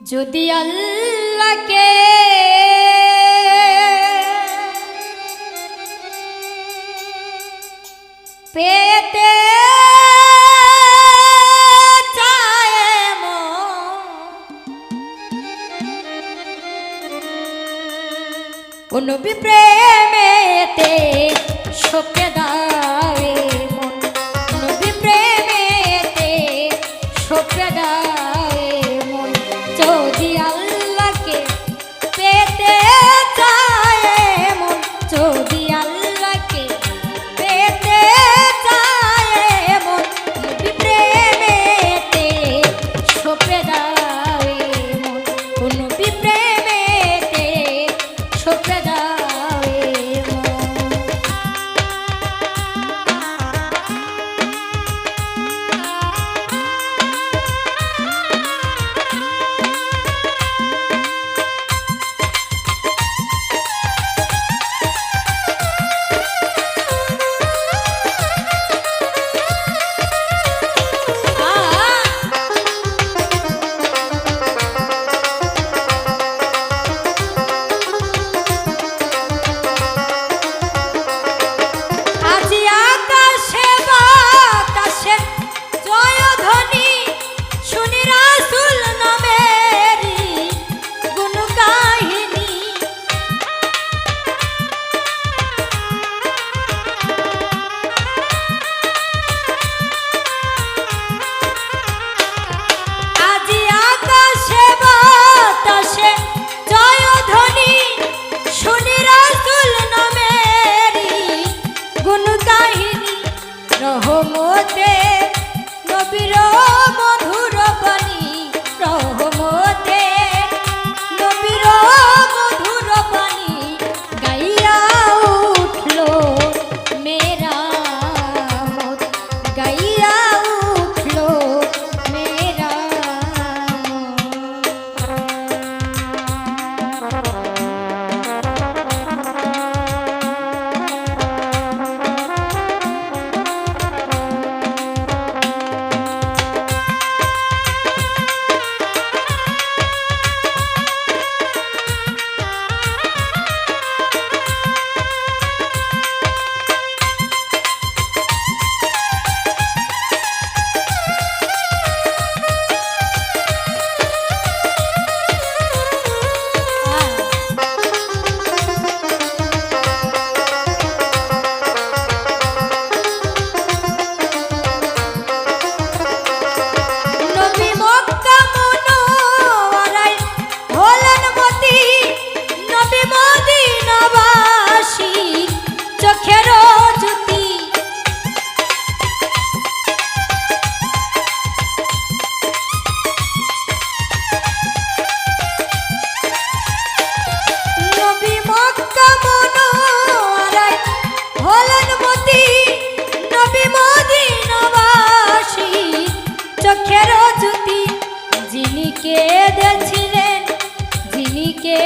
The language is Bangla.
যদি আল্লাহকে পেতে কোন প্রেমেতে শোকে হয়েছিলেন যিনি কে